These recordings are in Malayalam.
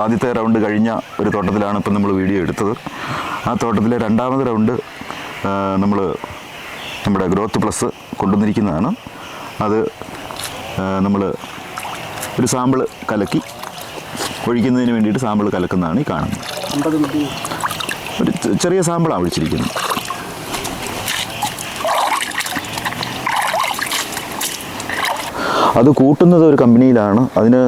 ആദ്യത്തെ റൗണ്ട് കഴിഞ്ഞ ഒരു തോട്ടത്തിലാണ് ഇപ്പം നമ്മൾ വീഡിയോ എടുത്തത്. ആ തോട്ടത്തിലെ രണ്ടാമത് റൗണ്ട് നമ്മൾ നമ്മുടെ ഗ്രോത്ത് പ്ലസ് കൊണ്ടുവന്നിരിക്കുന്നതാണ്. അത് നമ്മൾ ഒരു സാമ്പിൾ കലക്കി ഒഴിക്കുന്നതിന് വേണ്ടിയിട്ട് സാമ്പിൾ കലക്കുന്നതാണ് ഈ കാണുന്നത്. ഒരു ചെറിയ സാമ്പിളാണ് ഒഴിച്ചിരിക്കുന്നത്. അത് കൂട്ടുന്നത് ഒരു കമ്പനിയിലാണ്. അതിന്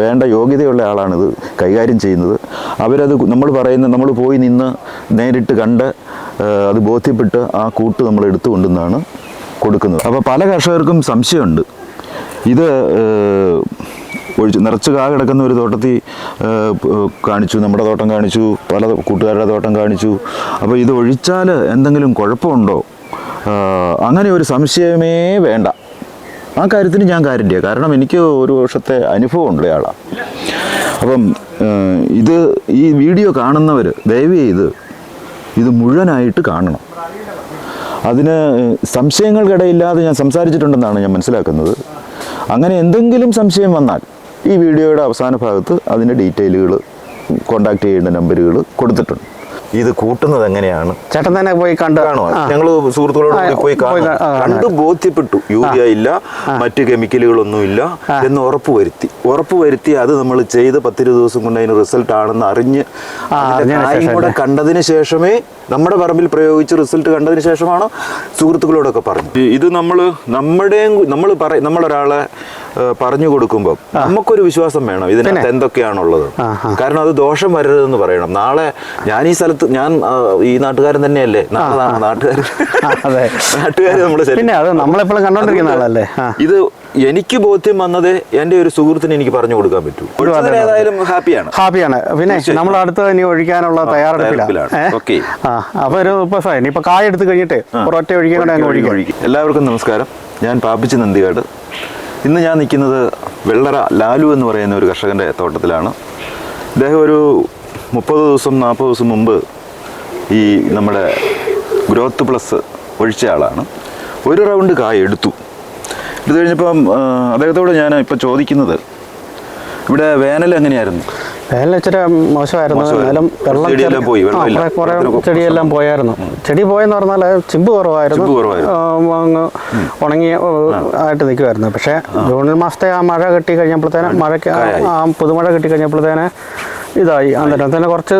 വേണ്ട യോഗ്യതയുള്ള ആളാണിത് കൈകാര്യം ചെയ്യുന്നത്. അവരത് നമ്മൾ പറയുന്ന നമ്മൾ പോയി നിന്ന് നേരിട്ട് കണ്ട് അത് ബോധ്യപ്പെട്ട് ആ കൂട്ട് നമ്മൾ എടുത്തു കൊണ്ടുവന്നാണ് കൊടുക്കുന്നത്. അപ്പോൾ പല കർഷകർക്കും സംശയമുണ്ട്. ഇത് ഒഴിച്ചു നിറച്ച് കാ കിടക്കുന്ന ഒരു തോട്ടത്തിൽ കാണിച്ചു നമ്മുടെ തോട്ടം കാണിച്ചു പല കൂട്ടുകാരുടെ തോട്ടം കാണിച്ചു. അപ്പോൾ ഇത് ഒഴിച്ചാൽ എന്തെങ്കിലും കുഴപ്പമുണ്ടോ? അങ്ങനെ ഒരു സംശയമേ വേണ്ട. ആ കാര്യത്തിന് ഞാൻ ഗ്യാരണ്ടിയ കാരണം എനിക്ക് ഒരു വർഷത്തെ അനുഭവം ഉള്ള ആളാണ് അപ്പം ഇത് ഈ വീഡിയോ കാണുന്നവർ ദയവ് ചെയ്ത് ഇത് മുഴുവനായിട്ട് കാണണം. അതിന് സംശയങ്ങൾക്കിടയില്ലാതെ ഞാൻ സംസാരിച്ചിട്ടുണ്ടെന്നാണ് ഞാൻ മനസ്സിലാക്കുന്നത്. അങ്ങനെ എന്തെങ്കിലും സംശയം വന്നാൽ ഈ വീഡിയോയുടെ അവസാന ഭാഗത്ത് അതിന്റെ ഡീറ്റെയിലുകൾ കോണ്ടാക്ട് ചെയ്യേണ്ട നമ്പറുകൾ കൊടുത്തിട്ടുണ്ട്. ഇത് കൂട്ടുന്നത് എങ്ങനെയാണ്? ചേട്ടൻ തന്നെ പോയി കണ്ടു ഞങ്ങൾ സുഹൃത്തുക്കളോട് കൂടി പോയി കാണും കണ്ടു ബോധ്യപ്പെട്ടു. യൂറിയ ഇല്ല മറ്റു കെമിക്കലുകളൊന്നും ഇല്ല എന്ന് ഉറപ്പ് വരുത്തി ഉറപ്പ് വരുത്തി അത് നമ്മൾ ചെയ്ത് പത്തിരുപത് ദിവസം കൊണ്ട് അതിന് റിസൾട്ട് ആണെന്ന് അറിഞ്ഞ് കൂടെ കണ്ടതിന് ശേഷമേ നമ്മുടെ പറമ്പിൽ പ്രയോഗിച്ച് റിസൾട്ട് കണ്ടതിന് ശേഷമാണ് സുഹൃത്തുക്കളോടൊക്കെ പറഞ്ഞു. ഇത് നമ്മൾ നമ്മുടെയും നമ്മൾ പറ നമ്മളൊരാളെ പറഞ്ഞു കൊടുക്കുമ്പോൾ നമുക്കൊരു വിശ്വാസം വേണം ഇതിനകത്ത് എന്തൊക്കെയാണുള്ളത്. കാരണം അത് ദോഷം വരരുതെന്ന് പറയണം. നാളെ ഞാൻ ഈ സ്ഥലത്ത് ഞാൻ ഈ നാട്ടുകാരൻ തന്നെയല്ലേ? നാട്ടുകാരൻ. നാട്ടുകാർ നമ്മൾ നമ്മളെപ്പോഴും കണ്ടോണ്ടിരിക്കുന്ന ആളല്ലേ? ഇത് എനിക്ക് ബോധ്യം വന്നത് എന്റെ ഒരു സുഹൃത്തിന് എനിക്ക് പറഞ്ഞു കൊടുക്കാൻ പറ്റൂ. ഏതായാലും ഹാപ്പിയാണ്. ഹാപ്പിയാണ്. പിന്നെ നമ്മൾ അടുത്ത് ഇനി ഒഴിക്കാനുള്ള തയ്യാറെടുപ്പിലാണ്. അപ്പൊ ഒരു ഇപ്പൊ ഇനിയിപ്പൊ കായ എടുത്ത് കഴിഞ്ഞിട്ട് ഒരൊറ്റ ഒഴിക്കാൻ എല്ലാവർക്കും നമസ്കാരം. ഞാൻ പാപ്പിച്ച് നന്ദികാട്. ഇന്ന് ഞാൻ നിൽക്കുന്നത് വെള്ളറ ലാലു എന്ന് പറയുന്ന ഒരു കർഷകന്റെ തോട്ടത്തിലാണ്. ഇദ്ദേഹം ഒരു മുപ്പത് ദിവസം നാൽപ്പത് ദിവസം മുമ്പ് ഈ നമ്മുടെ ഗ്രോത്ത് പ്ലസ് ഒഴിച്ച ആളാണ് ഒരു റൗണ്ട് കായ എടുത്തു. എടുത്തു കഴിഞ്ഞപ്പം അദ്ദേഹത്തോട് ഞാൻ ഇപ്പം ചോദിക്കുന്നത്. ഇവിടെ വേനൽ എങ്ങനെയായിരുന്നു? വേനൽ ഇച്ചിരി മോശമായിരുന്നു. എന്നാലും വെള്ളം പോയി. കുറെ- ചെടിയെല്ലാം പോയായിരുന്നു. ചെടി പോയെന്ന് പറഞ്ഞാൽ ചിമ്പ് കുറവായിരുന്നു. ഉണങ്ങി ആയിട്ട് നിൽക്കുമായിരുന്നു പക്ഷേ ജൂൺ മാസത്തെ ആ മഴ കിട്ടി കഴിഞ്ഞപ്പോഴത്തേന് മഴയ്ക്ക് ആ- പുതുമഴ കിട്ടി കഴിഞ്ഞപ്പോഴത്തേന് ഇതായി. അന്നേരം തന്നെ കുറച്ച്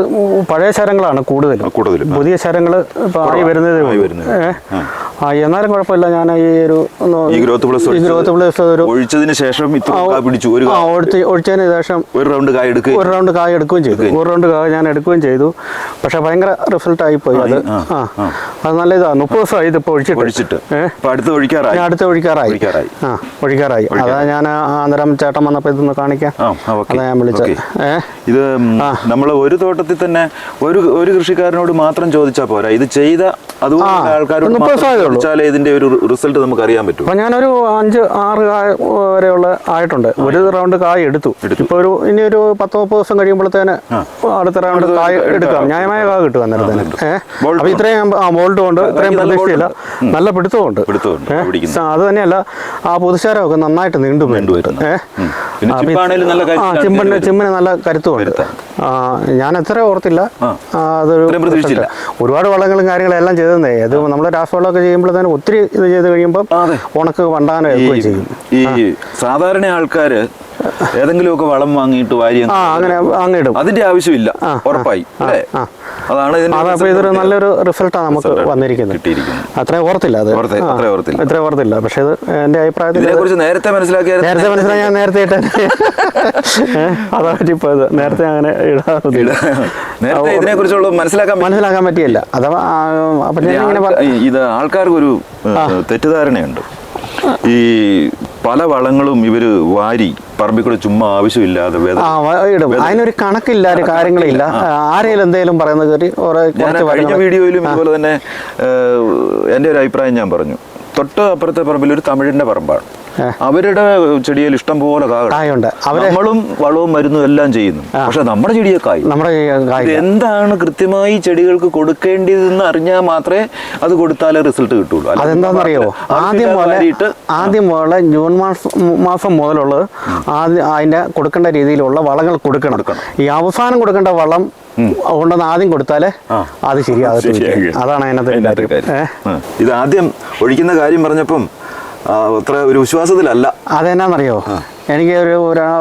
പഴയ ശരങ്ങളാണ് കൂടുതലും. പുതിയ ശരങ്ങൾ ഇപ്പം ആയി വരുന്നതേ ആ. എന്നാലും കുഴപ്പമില്ല. ഞാൻ ഈ ഒരു ഈ ഗ്രോത്ത് പ്ലസ് ഈ ഗ്രോത്ത് പ്ലസ് ഒരു ഒഴിച്ചതിന് ശേഷം പിടിച്ചു. ഒരു ഒഴിച്ചതിന് ശേഷം ഒരു റൗണ്ട് കായ എടുക്കുക ഒരു റൗണ്ട് കായ എടുക്കുകയും ചെയ്തു. ഒരു റൗണ്ട് കായ ഞാൻ എടുക്കുകയും ചെയ്തു. പക്ഷെ ഭയങ്കര റിസൾട്ട് ആയി പോയി അത്. ആ. അത് നല്ല ഇതാണ്. മുപ്പത് ദിവസമായി ഇതിപ്പോൾ ഒഴിച്ചിട്ട്. ഒഴിച്ചിട്ട്. അടുത്ത് ഒഴിക്കാറായി. ഞാൻ അടുത്ത് ഒഴിക്കാറായി. ആ ഒഴിക്കാറായി. അതാ ഞാൻ അന്നേരം ചേട്ടൻ വന്നപ്പോൾ ഇതൊന്ന് കാണിക്കാം. അതാ ഞാൻ വിളിച്ചത്. ഇത് നമ്മൾ ഒരു തോട്ടത്തിൽ തന്നെ ഒരു ഒരു കൃഷിക്കാരനോട് മാത്രം ചോദിച്ചാൽ പോരാ. ഇത് ചെയ്ത അതുപോലെ ആൾക്കാരോട് ചോദിച്ചാലേ ഇതിന്റെ ഒരു റിസൾട്ട് നമുക്ക് അറിയാൻ പറ്റും. അപ്പൊ ഞാനൊരു അഞ്ച് ആറ് കായ വരെയുള്ള ആയിട്ടുണ്ട്. ഒരു റൗണ്ട് കായ എടുത്തു. ഇപ്പൊ ഒരു ഇനി ഒരു പത്ത് മുപ്പത് ദിവസം കഴിയുമ്പോഴത്തേന് അടുത്ത റൗണ്ട് കായ എടുക്കാം. ന്യായമായ കായ കിട്ടും അന്നേരത്തേന്. അപ്പൊ ഏഹ് ഇത്രയും ബോൾട്ട് കൊണ്ട് ഇത്രയും പ്രതീക്ഷയില്ല. നല്ല പിടുത്തമുണ്ട് അത് തന്നെയല്ല ആ പുതുശാരമൊക്കെ നന്നായിട്ട് നീണ്ടു നീണ്ടു ചിമ്പിന് ചിമ്മിന് നല്ല കരുത്തുമുണ്ട്. ഞാൻ എത്ര ഓർത്തില്ല. അതൊരു. ഒരുപാട് വളങ്ങളും കാര്യങ്ങളും എല്ലാം ചെയ്തതേ. അത് നമ്മൾ രാസവളമൊക്കെ തന്നെ ഒത്തിരി ഇത് ചെയ്ത് കഴിയുമ്പോൾ. ഉണക്ക് വണ്ടാനം എടുക്കുകയും ചെയ്യും. ഈ സാധാരണ ആൾക്കാര് ഏതെങ്കിലുമൊക്കെ വളം വാങ്ങിയിട്ട് വാരി അങ്ങനെ അങ്ങിടും അതിന്റെ ആവശ്യമില്ല. ഉറപ്പായി. അതാണ് ഇതൊരു നല്ലൊരു റിസൾട്ടാണ് നമുക്ക് വന്നിരിക്കുന്നത്. അത്രയും ഓർത്തില്ല അത്. ഓർത്തെ- ഓർത്തില്ല. അത്രയും ഓർത്തില്ല. പക്ഷേ ഇത് എന്റെ അഭിപ്രായത്തിൽ നേരത്തെ മനസ്സിലാക്കിയാൽ നേരത്തെ മനസ്സിലാക്കി ഞാൻ നേരത്തെ ഇട്ട അതാ പറ്റിപ്പോ നേരത്തെ അങ്ങനെ ഇതിനെ കുറിച്ചുള്ള മനസ്സിലാക്കാൻ മനസ്സിലാക്കാൻ പറ്റിയല്ല. അഥവാ ഇത് ഞാൻ ഇങ്ങനെ ആൾക്കാ- ഇത് ആൾക്കാർക്കൊരു ഏഹ്, തെറ്റിദ്ധാരണയുണ്ട്. ഈ പല വളങ്ങളും ഇവർ വാരി പറമ്പിക്കൂടെ ചുമ്മാ ആവശ്യമില്ലാതെ ഇടും. അതിനൊരു കണക്കില്ല ഒരു കാര്യങ്ങളില്ല. ആരെങ്കിലും എന്തെങ്കിലും പറയുന്നത് കയറി കഴിഞ്ഞ വീഡിയോയിലും ഇതുപോലെ തന്നെ എന്റെ എന്റെ ഒരു അഭിപ്രായം ഞാൻ പറഞ്ഞു. തൊട്ട് അപ്പുറത്തെ പറമ്പിൽ ഒരു തമിഴിന്റെ പറമ്പാണ്. അവരുടെ ചെടിയിൽ ഇഷ്ടം പോലെ കായ കായുണ്ട്. നമ്മളും വളവും മരുന്നും എല്ലാം ചെയ്യുന്നു. പക്ഷെ നമ്മുടെ ചെടിയെ കായ് നമ്മുടെ എന്താണ് കൃത്യമായി ചെടികൾക്ക് കൊടുക്കേണ്ടതെന്ന് അറിഞ്ഞാൽ മാത്രമേ അത് കൊടുത്താലേ റിസൾട്ട് കിട്ടുള്ളൂ. അതെന്താണെന്നറിയോ ആദ്യം ആവശ്യമില്ലാതെ ആദ്യം പോലെ ജൂൺ മാസം മുതലുള്ളത് ആദ്യം അതിന്റെ കൊടുക്കേണ്ട രീതിയിലുള്ള വളങ്ങൾ കൊടുക്കണം. ഈ അവസാനം കൊടുക്കേണ്ട വളം കൊണ്ടുവന്ന് ആദ്യം കൊടുത്താലേ അത് ശരിയാകത്തില്ല ശരിയാകില്ല. അതാണ് അതിനകത്ത്. ഇത് ആദ്യം ഒഴിക്കുന്ന കാര്യം പറഞ്ഞപ്പം അത്ര ഒരു വിശ്വാസത്തിലല്ല. അതെന്നാന്നറിയോ? എനിക്ക് ഒരു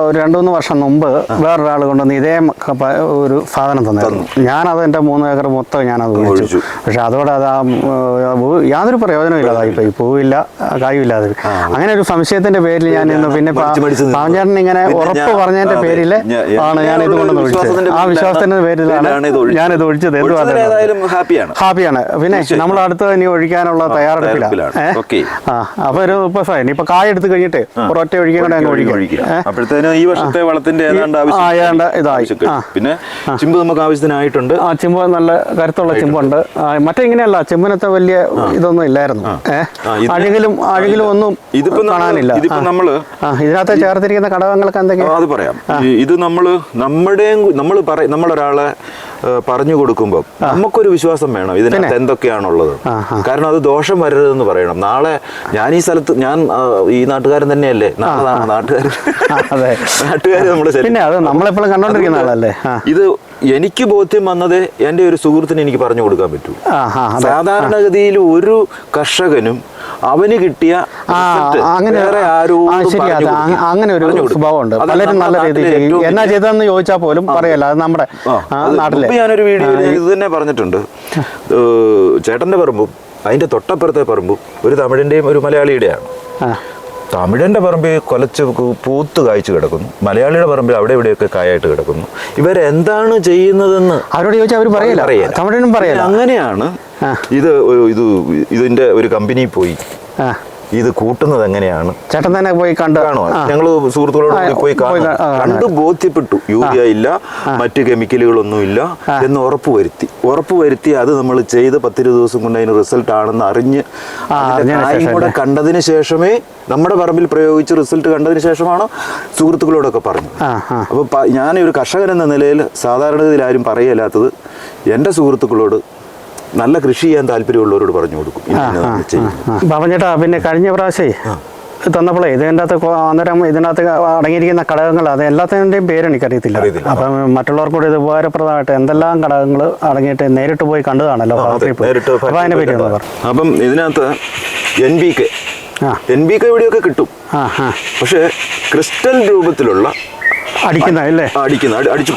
ഒരു രണ്ട് മൂന്ന് വർഷം മുമ്പ് വേറൊരാൾ കൊണ്ടുവന്ന് ഇതേ ഒരു സാധനം തന്നായിരുന്നു ഞാനത് എന്റെ മൂന്ന് ഏക്കർ മൊത്തം ഞാനത് ഒഴിച്ചു. ഒഴിച്ചു പക്ഷെ അതോടെ അത് ആ, യാതൊരു പ്രയോജനം ഇല്ലാതായി പോയി പൂവില്ല കായുമില്ലാതെ. അങ്ങനെ ഒരു സംശയത്തിന്റെ പേരിൽ ഞാൻ ഇന്ന് പിന്നെ. പാഞ്ചേട്ടൻ ഇങ്ങനെ ഉറപ്പ് പറഞ്ഞതിന്റെ പേരിൽ ആണ് ഞാൻ ഇത് കൊണ്ടുവന്ന് ഒഴിച്ചത് ആ വിശ്വാസത്തിന്റെ പേരിലാണ് ഞാൻ ഇത് ഒഴിച്ചത്. ഞാനിത് ഒഴിച്ചത്. എന്ത് ഒഴിച്ചതിൽ ഹാപ്പിയാണ്. പിന്നെ നമ്മൾ അടുത്ത് ഇനി ഒഴിക്കാനുള്ള തയ്യാറെടുപ്പിലാണ്. ഏഹ് അപ്പൊ ഒരു ഇപ്പൊ ഇനിയിപ്പോ കായ എടുത്ത് കഴിഞ്ഞിട്ട് ഒരൊറ്റ ഒഴിക്കാൻ കൂടെ അങ്ങ് ഒഴിക്കാം. ഏ? അപ്പോഴത്തേനും ഈ വർഷത്തെ വളത്തിന്റെ ഏതാണ്ട് ആവശ്യം ഏതാണ്ട് ഇതായി. പിന്നെ ചിമ്പ് നമുക്ക് ആവശ്യത്തിനായിട്ടുണ്ട്. ആ ചിമ്പ് നല്ല കരുത്തുള്ള ചിമ്പുണ്ട്. മറ്റേ ഇങ്ങനെയല്ല ചെമ്പിനത്തെ വലിയ ഇതൊന്നും ഇല്ലായിരുന്നു. അഴുകിലും അഴുകിലും ഒന്നും ഇതിപ്പോ കാണാനില്ല. ഇതിപ്പോ. നമ്മൾ ഇതിനകത്ത് ചേർത്തിരിക്കുന്ന ഘടകങ്ങളൊക്കെ എന്തെങ്കിലും അത് പറയാം. ഇത് നമ്മൾ നമ്മുടെയും നമ്മൾ പറ നമ്മളൊരാളെ പറഞ്ഞു കൊടുക്കുമ്പോൾ നമുക്കൊരു വിശ്വാസം വേണം. ഇതിനകത്ത് എന്തൊക്കെയാണുള്ളത്. കാരണം അത് ദോഷം വരരുതെന്ന് പറയണം. നാളെ ഞാൻ ഈ സ്ഥലത്ത് ഞാൻ ഈ നാട്ടുകാരൻ തന്നെയല്ലേ? നാട്ടുകാർ അതെ. നാട്ടുകാർ നമ്മുടെ ശരി- പിന്നെ അത് നമ്മളെപ്പോഴും കണ്ടോണ്ടിരിക്കുന്ന ആളല്ലേ? ഇത് എനിക്ക് ബോധ്യം വന്നത് എന്റെ ഒരു സുഹൃത്തിന് എനിക്ക് പറഞ്ഞു കൊടുക്കാൻ പറ്റൂ. സാധാരണഗതിയിൽ ഒരു കർഷകനും അവന് കിട്ടിയ അങ്ങനെ. അങ്ങനെ ഒരു. സ്വഭാവമുണ്ട്. പലരും നല്ല രീതിയിൽ എന്നാ ചെയ്തതെന്ന് ചോദിച്ചാൽ പോലും പറയല്ല. അത് നമ്മുടെ നാട്ടിലെ. ഞാനൊരു വീഡിയോയിൽ ഇത് തന്നെ പറഞ്ഞിട്ടുണ്ട്. ചേട്ടന്റെ പറമ്പും അതിന്റെ തൊട്ടപ്പുറത്തെ പറമ്പും ഒരു തമിഴിന്റെയും ഒരു മലയാളിയുടെയാണ്. ആ തമിഴന്റെ പറമ്പിൽ കൊലച്ച് പൂത്ത് കായ്ച്ചു കിടക്കുന്നു. മലയാളിയുടെ പറമ്പിൽ അവിടെ ഇവിടെയൊക്കെ കായായിട്ട് കിടക്കുന്നു. ഇവരെന്താണ് ചെയ്യുന്നതെന്ന് അവരോട് ചോദിച്ചാൽ അവർ പറയില്ല. അറിയാം തമിഴനും പറയില്ല. അങ്ങനെയാണ് ഇത് ഇത് ഇതിന്റെ ഒരു കമ്പനി പോയി. ഇത് കൂട്ടുന്നത് എങ്ങനെയാണ്? ചേട്ടൻ തന്നെ പോയി കണ്ട് ഞങ്ങൾ സുഹൃത്തുക്കളോട് കൂടി പോയി കാണും കണ്ടു ബോധ്യപ്പെട്ടു. യൂറിയ ഇല്ല മറ്റു കെമിക്കലുകളൊന്നും ഇല്ല എന്ന് ഉറപ്പ് വരുത്തി ഉറപ്പ് വരുത്തി അത് നമ്മൾ ചെയ്ത് പത്തിരുപത് ദിവസം കൊണ്ട് അതിന് റിസൾട്ട് ആണെന്ന് അറിഞ്ഞ് കൂടെ കണ്ടതിന് ശേഷമേ നമ്മുടെ പറമ്പിൽ പ്രയോഗിച്ച് റിസൾട്ട് കണ്ടതിന് ശേഷമാണ് സുഹൃത്തുക്കളോടൊക്കെ പറഞ്ഞു അപ്പോൾ ഞാൻ ഒരു കർഷകൻ എന്ന നിലയിൽ സാധാരണഗതിയിൽ ആരും പറയല്ലാത്തത് എന്റെ സുഹൃത്തുക്കളോട് നല്ല കൃഷി ചെയ്യാൻ താല്പര്യമുള്ളവരോട് പറഞ്ഞു കൊടുക്കും. ബാബഞ്ചേട്ടാ പിന്നെ കഴിഞ്ഞ പ്രാവശ്യമേ തന്നപ്പോഴേ ഇതിന്റെ അകത്ത് അന്നേരം ഇതിനകത്ത് അടങ്ങിയിരിക്കുന്ന ഘടകങ്ങൾ അത് എല്ലാത്തിന്റെയും പേര് എനിക്കറിയത്തില്ല. അപ്പം മറ്റുള്ളവർക്ക് കൂടി ഇത് ഉപകാരപ്രദമായിട്ട് എന്തെല്ലാം ഘടകങ്ങൾ അടങ്ങിയിട്ട് നേരിട്ട് പോയി കണ്ടതാണല്ലോ അപ്പോൾ അതിനെ പറ്റി അപ്പം ഇതിനകത്ത് N B K N B K ഇവിടെയൊക്കെ കിട്ടും. പക്ഷേ ക്രിസ്റ്റൽ രൂപത്തിലുള്ള അടിക്കുന്ന അല്ലേ? അടിക്കുന്ന അടിച്ചു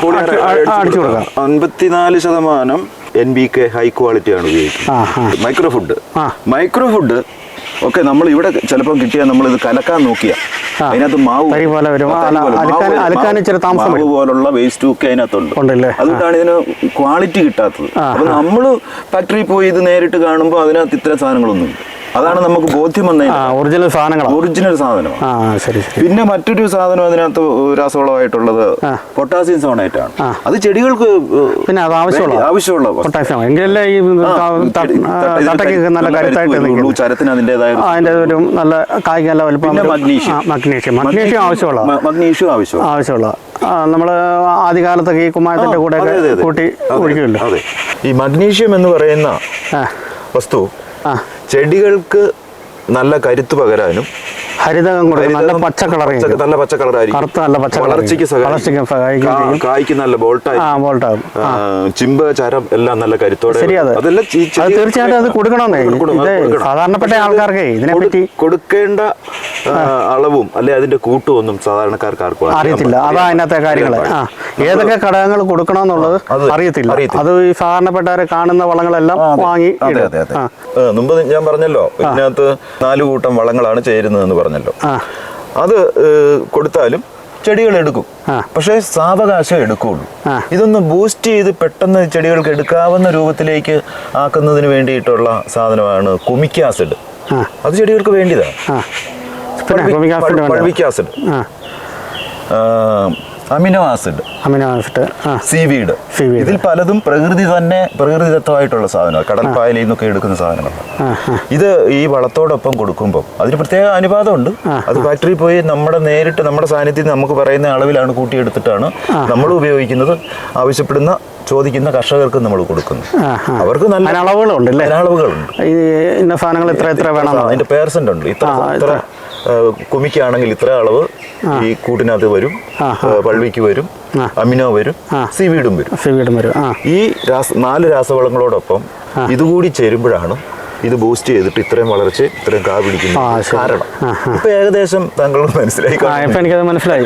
അടിച്ച്. കൊടുക്കാം. അൻപത്തിനാല് ശതമാനം എൻ ബി കെ ഹൈ ക്വാളിറ്റിയാണ് ഉപയോഗിക്കുന്നത്. Micro food micro food okay നമ്മൾ ഇവിടെ ചിലപ്പോൾ കിട്ടിയാൽ നമ്മൾ ഇത് കലക്കാൻ നോക്കിയാൽ. അതിനകത്ത് മാവ് മാവ്. പോലുള്ള വേസ്റ്റ് ഒക്കെ അതിനകത്തുണ്ട്. അതുകൊണ്ടാണ് ഇതിന് ക്വാളിറ്റി കിട്ടാത്തത്. അപ്പൊ നമ്മൾ ഫാക്ടറിയിൽ പോയി ഇത് നേരിട്ട് കാണുമ്പോൾ അതിനകത്ത് ഇത്തരം സാധനങ്ങളൊന്നും ഇല്ല അതാണ് നമുക്ക് ബോധ്യം വന്നത് ഒറിജിനൽ സാധനങ്ങളാണ് ഒറിജിനൽ സാധനം ശരി പിന്നെ മറ്റൊരു സാധനം അതിനകത്ത് രാസവളമായിട്ടുള്ളത് പൊട്ടാസ്യം സോണേറ്റ് ആണ് അത് ചെടികൾക്ക് പിന്നെ അത് ആവശ്യമുള്ള ആവശ്യമുള്ള പൊട്ടാസ്യം എങ്കിലല്ലേ ഈ തട്ടയ്ക്ക് നല്ല കരുത്തായിട്ട് ചരത്തിന് അതിന്റെതായ അതിന്റെ ഒരു നല്ല കായ്ക്ക് നല്ല വലുപ്പം മഗ്നീഷ്യം. മഗ്നീഷ്യം. മഗ്നീഷ്യം ആവശ്യമുള്ള. മഗ്നീഷ്യം ആവശ്യം ആവശ്യമുള്ള. നമ്മൾ ആദ്യകാലത്തൊക്കെ ഈ കുമ്മായത്തിന്റെ കൂടെ. കൂട്ടി അതെ, ഈ മഗ്നീഷ്യം എന്ന് പറയുന്ന വസ്തു ചെടികൾക്ക് നല്ല കരുത്ത് പകരാനും ഹരിതകം നല്ല പച്ച കളർ നല്ല പച്ച കളറായിരിക്കും കറുത്ത നല്ല പച്ച വളർച്ചയ്ക്ക്. വളർച്ചയ്ക്ക്. കായ്ക്ക് നല്ല ചിമ്പ് ചരം എല്ലാം നല്ല കരുത്തോടെ അതെല്ലാം തീർച്ചയായിട്ടും അത് കൊടുക്കണമെന്നേ. സാധാരണപ്പെട്ട ആൾക്കാർക്ക് കൊടു- കൊടുക്കേണ്ട അളവും അല്ലെ അതിന്റെ കൂട്ടും ഒന്നും സാധാരണക്കാർക്ക് ആർക്കും അറിയത്തില്ല. അതാ അതിനകത്തെ കാര്യങ്ങൾ. ഏതൊക്കെ ഘടകങ്ങൾ കൊടുക്കണമെന്നുള്ളത് അറിയത്തില്ല. അത് ഈ സാധാരണപ്പെട്ടവരെ കാണുന്ന വളങ്ങളെല്ലാം. വാങ്ങി മുമ്പ് ഞാൻ പറഞ്ഞല്ലോ ഇതിനകത്ത് നാല് കൂട്ടം വളങ്ങളാണ് ചേരുന്നതെന്ന് പറഞ്ഞല്ലോ. അത് കൊടുത്താലും ചെടികൾ എടുക്കും. പക്ഷേ സാവകാശം എടുക്കുള്ളൂ ആ. ഇതൊന്ന് ബൂസ്റ്റ് ചെയ്ത് പെട്ടെന്ന് ചെടികൾക്ക് എടുക്കാവുന്ന രൂപത്തിലേക്ക് ആക്കുന്നതിന് വേണ്ടിയിട്ടുള്ള സാധനമാണ് കുമിക് ആസിഡ്. അത് ചെടികൾക്ക് വേണ്ടിയതാണ്. Acid fulvic amino acid. Amino acid seaweed. ഇതിൽ പലതും പ്രകൃതി തന്നെ പ്രകൃതിദത്തമായിട്ടുള്ള സാധനമാണ് കടൽപ്പായലിൽ നിന്നൊക്കെ എടുക്കുന്ന ആ ഇത് ഈ വളത്തോടൊപ്പം കൊടുക്കുമ്പോൾ അതിന് പ്രത്യേക അനുപാതമുണ്ട്. അത് ഫാക്ടറിയിൽ പോയി നമ്മുടെ നേരിട്ട് നമ്മുടെ സാന്നിധ്യത്തിൽ നമുക്ക് പറയുന്ന അളവിലാണ് കൂട്ടിയെടുത്തിട്ടാണ് നമ്മൾ ഉപയോഗിക്കുന്നത്. ആവശ്യപ്പെടുന്ന ചോദിക്കുന്ന കർഷകർക്ക് നമ്മൾ ആ. അവർക്ക് നല്ല അളവുകളുണ്ട് അളവുകളുണ്ട്. ഈ സാധനങ്ങൾ ഇത്ര എത്ര വേണം? അതിന്റെ പേഴ്സന്റ് ഉണ്ട്. ഇത്ര. കുമിക്കാണെങ്കിൽ ഇത്ര അളവ് ഈ കൂട്ടിനകത്ത് വരും പള്ളിക്ക് വരും അമിനോ വരും. സീവീഡും വരും. വീടും വരും ഈ രാസ നാല് രാസവളങ്ങളോടൊപ്പം ഇതുകൂടി ചേരുമ്പോഴാണ് ഇത് ബൂസ്റ്റ് ചെയ്തിട്ട് ഇത്രയും വളർച്ച ഇത്രയും കാ പിടിക്കുന്നു. കാരണം ഇപ്പൊ ഏകദേശം താങ്കൾ മനസ്സിലായി എനിക്കത് മനസ്സിലായി.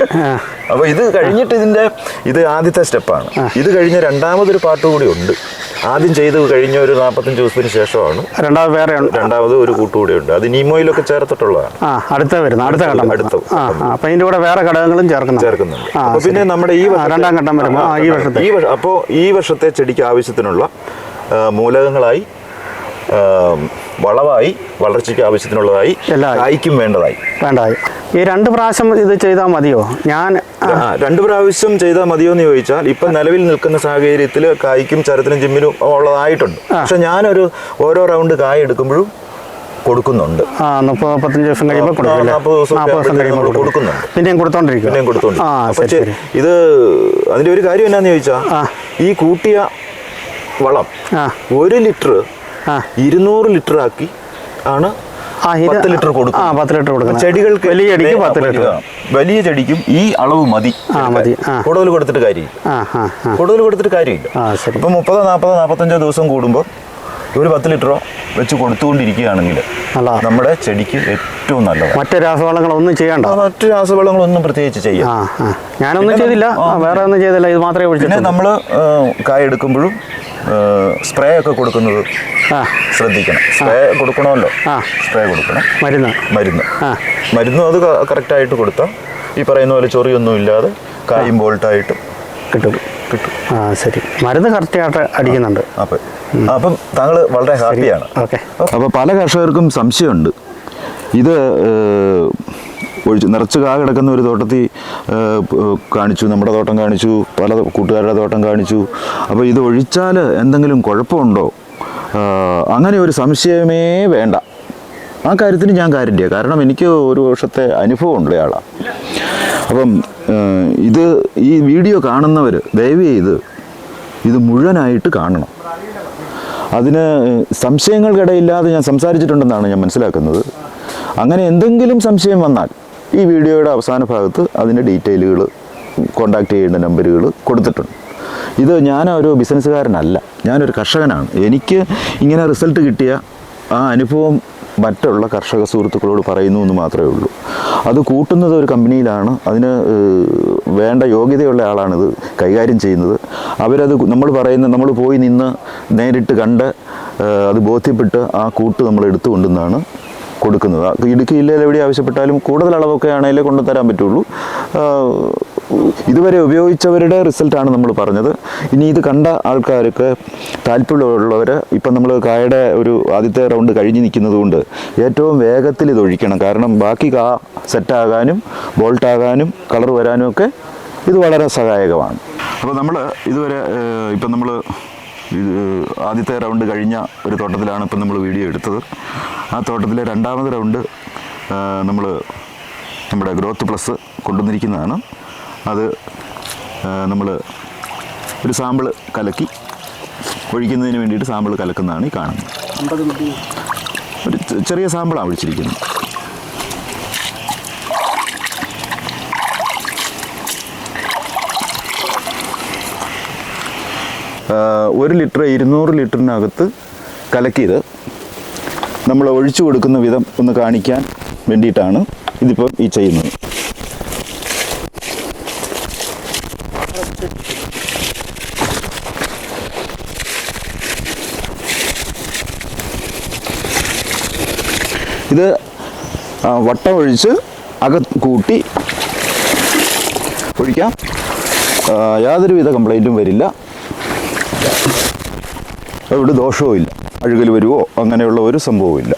അപ്പൊ ഇത് കഴിഞ്ഞിട്ട് ഇതിന്റെ ഇത് ആദ്യത്തെ സ്റ്റെപ്പാണ്. ഇത് കഴിഞ്ഞ രണ്ടാമതൊരു പാട്ട് കൂടി ഉണ്ട്. ആദ്യം ചെയ്ത് കഴിഞ്ഞ ഒരു നാൽപ്പത്തഞ്ച് ദിവസത്തിന് ശേഷമാണ്. രണ്ടാമത് വേറെ രണ്ടാമത് ഒരു കൂട്ടുകൂടി ഉണ്ട്. അത് നീമോയിലൊക്കെ ചേർത്തിട്ടുള്ളതാണ്. അടുത്ത വരുന്ന അടുത്ത ഘട്ടം അടുത്ത അപ്പൊ അതിന്റെ കൂടെ വേറെ ഘടകങ്ങളും ചേർക്കുന്നു ചേർക്കുന്നുണ്ട്. അപ്പൊ പിന്നെ നമ്മുടെ ഈ രണ്ടാം ഘട്ടം വരുമ്പോൾ ഈ വർഷത്തെ. ഈ വർഷ- അപ്പോ ഈ വർഷത്തെ ചെടിക്ക് ആവശ്യത്തിനുള്ള മൂലകങ്ങളായി വളവായി വളർച്ചയ്ക്ക് ആവശ്യത്തിനുള്ളതായി. കായ്ക്കും വേണ്ടതായി. വേണ്ടായി ഈ രണ്ട് പ്രാവശ്യം ഇത് ചെയ്താൽ മതിയോ? ഞാൻ രണ്ട് പ്രാവശ്യം ചെയ്താൽ മതിയോ എന്ന് ചോദിച്ചാൽ ഇപ്പൊ നിലവിൽ നിൽക്കുന്ന സാഹചര്യത്തിൽ കായ്ക്കും ചരത്തിനും ജിമ്മിനും ഉള്ളതായിട്ടുണ്ട്. പക്ഷെ ഞാനൊരു ഓരോ റൗണ്ട് കായ എടുക്കുമ്പോഴും കൊടുക്കുന്നുണ്ട്. പിന്നെയും കൊടുത്തോണ്ടിരിക്കും. പിന്നെയും കൊടുത്തോണ്ട് ഇത് അതിന്റെ ഒരു കാര്യം എന്നാന്ന് ചോദിച്ചാ ഈ കൂട്ടിയ വളം ഒരു ലിറ്റർ ഇരുന്നൂറ് ലിറ്റർ ആക്കി ആണ് പത്ത് ലിറ്റർ കൊടുക്കും ആ പത്ത് ലിറ്റർ കൊടുക്കണം ചെടികൾക്ക് വലിയ ചെടിക്ക് പത്ത് ലിറ്റർ. വലിയ- ചെടിക്കും ഈ അളവ് മതി. മതി. കൂടുതൽ കൊടുത്തിട്ട് കാര്യമില്ല. കൂടുതൽ കൊടുത്തിട്ട് കാര്യമില്ല. ഇപ്പം മുപ്പതോ നാൽപ്പതോ നാൽപ്പത്തഞ്ചോ ദിവസം കൂടുമ്പോൾ ഒരു പത്ത് ലിറ്ററോ വെച്ച് കൊടുത്തുകൊണ്ടിരിക്കുകയാണെങ്കിൽ നമ്മുടെ ചെടിക്ക് ഏറ്റവും നല്ലത് മറ്റു രാസവളങ്ങളൊന്നും ചെയ്യണ്ട. മറ്റു രാസവളങ്ങളൊന്നും പ്രത്യേകിച്ച് ചെയ്യാം ഞാനൊന്നും ചെയ്തില്ല. വേറെ ഒന്നും ചെയ്തില്ല. ഇത് മാത്രമേ പിന്നെ നമ്മൾ കായ എടുക്കുമ്പോഴും സ്പ്രേ ഒക്കെ കൊടുക്കുന്നത് ആ. ശ്രദ്ധിക്കണം. സ്പ്രേ കൊടുക്കണമല്ലോ. ആ. സ്പ്രേ കൊടുക്കണം. മരുന്ന്. മരുന്ന്. ആ. മരുന്നും അത് കറക്റ്റായിട്ട് കൊടുത്താൽ ഈ പറയുന്ന പോലെ ചൊറിയൊന്നും ഇല്ലാതെ കായും ബോൾട്ടായിട്ട് കിട്ടും. കിട്ടും. ആ ശരി. മരുന്ന് കറക്റ്റായിട്ട് അടിക്കുന്നുണ്ട്. അപ്പം അപ്പം താങ്കൾ വളരെ ഹാപ്പിയാണ്. ഓക്കെ. അപ്പോൾ പല കർഷകർക്കും സംശയമുണ്ട്. ഇത് ഒഴിച്ച് നിറച്ച് കാ കിടക്കുന്ന ഒരു തോട്ടത്തിൽ കാണിച്ചു നമ്മുടെ തോട്ടം കാണിച്ചു പല കൂട്ടുകാരുടെ തോട്ടം കാണിച്ചു. അപ്പോൾ ഇത് ഒഴിച്ചാൽ എന്തെങ്കിലും കുഴപ്പമുണ്ടോ? അങ്ങനെ ഒരു സംശയമേ വേണ്ട. ആ കാര്യത്തിന് ഞാൻ കാര്യമില്ല കാരണം എനിക്ക് ഒരു വർഷത്തെ അനുഭവം ഉണ്ട് ഇയാളാണ് അപ്പം ഇത് ഈ വീഡിയോ കാണുന്നവർ ദയവ് ചെയ്ത് ഇത് മുഴുവനായിട്ട് കാണണം. അതിന് സംശയങ്ങൾക്കിടയില്ലാതെ ഞാൻ സംസാരിച്ചിട്ടുണ്ടെന്നാണ് ഞാൻ മനസ്സിലാക്കുന്നത്. അങ്ങനെ എന്തെങ്കിലും സംശയം വന്നാൽ ഈ വീഡിയോയുടെ അവസാന ഭാഗത്ത് അതിന്റെ ഡീറ്റെയിലുകൾ കോണ്ടാക്ട് ചെയ്യേണ്ട നമ്പറുകൾ കൊടുത്തിട്ടുണ്ട്. ഇത് ഞാനൊരു ബിസിനസ്സുകാരനല്ല ഞാനൊരു കർഷകനാണ്. എനിക്ക് ഇങ്ങനെ റിസൾട്ട് കിട്ടിയ ആ അനുഭവം മറ്റുള്ള കർഷക സുഹൃത്തുക്കളോട് പറയുന്നു എന്ന് മാത്രമേ ഉള്ളൂ. അത് കൂട്ടുന്നത് ഒരു കമ്പനിയിലാണ് അതിന് വേണ്ട യോഗ്യതയുള്ള ആളാണിത് കൈകാര്യം ചെയ്യുന്നത്. അവരത് നമ്മൾ പറയുന്ന നമ്മൾ പോയി നിന്ന് നേരിട്ട് കണ്ട് അത് ബോധ്യപ്പെട്ട് ആ കൂട്ട് നമ്മൾ എടുത്തു കൊണ്ടുവന്നാണ് കൊടുക്കുന്നത്. ഇടുക്കി ജില്ലയിൽ എവിടെ ആവശ്യപ്പെട്ടാലും കൂടുതൽ അളവൊക്കെ ആണെങ്കിലേ കൊണ്ടുതരാൻ പറ്റുള്ളൂ. ഇതുവരെ ഉപയോഗിച്ചവരുടെ റിസൾട്ടാണ് നമ്മൾ പറഞ്ഞത്. ഇനി ഇത് കണ്ട ആൾക്കാർക്ക് താല്പര്യമുള്ളവർ ഇപ്പം നമ്മൾ കായയുടെ ഒരു ആദ്യത്തെ റൗണ്ട് കഴിഞ്ഞ് നിൽക്കുന്നതുകൊണ്ട് ഏറ്റവും വേഗത്തിൽ ഇത് ഒഴിക്കണം. കാരണം ബാക്കി കാ സെറ്റാകാനും ബോൾട്ടാകാനും കളർ വരാനും ഒക്കെ ഇത് വളരെ സഹായകമാണ്. അപ്പോൾ നമ്മൾ ഇതുവരെ ഇപ്പം നമ്മൾ ഇത് ആദ്യത്തെ റൗണ്ട് കഴിഞ്ഞ ഒരു തോട്ടത്തിലാണ് ഇപ്പം നമ്മൾ വീഡിയോ എടുത്തത്. ആ തോട്ടത്തിലെ രണ്ടാമത് റൗണ്ട് നമ്മൾ നമ്മുടെ ഗ്രോത്ത് പ്ലസ് കൊണ്ടുവന്നിരിക്കുന്നതാണ്. അത് നമ്മൾ ഒരു സാമ്പിൾ കലക്കി ഒഴിക്കുന്നതിന് വേണ്ടിയിട്ട് സാമ്പിൾ കലക്കുന്നതാണ് ഈ കാണുന്നത്. ഒരു ചെറിയ സാമ്പിളാണ് ഒഴിച്ചിരിക്കുന്നത്. ഒരു ലിറ്റർ ഇരുന്നൂറ് ലിറ്ററിനകത്ത് കലക്കിയത് നമ്മൾ ഒഴിച്ചു കൊടുക്കുന്ന വിധം ഒന്ന് കാണിക്കാൻ വേണ്ടിയിട്ടാണ് ഇതിപ്പം ഈ ചെയ്യുന്നത്. ഇത് വട്ടം ഒഴിച്ച് അകത്ത് കൂട്ടി ഒഴിക്കാം. യാതൊരുവിധ കംപ്ലൈന്റും വരില്ല. അവിടെ ദോഷവും ഇല്ല അഴുകൽ വരുവോ അങ്ങനെയുള്ള ഒരു സംഭവവും ഇല്ല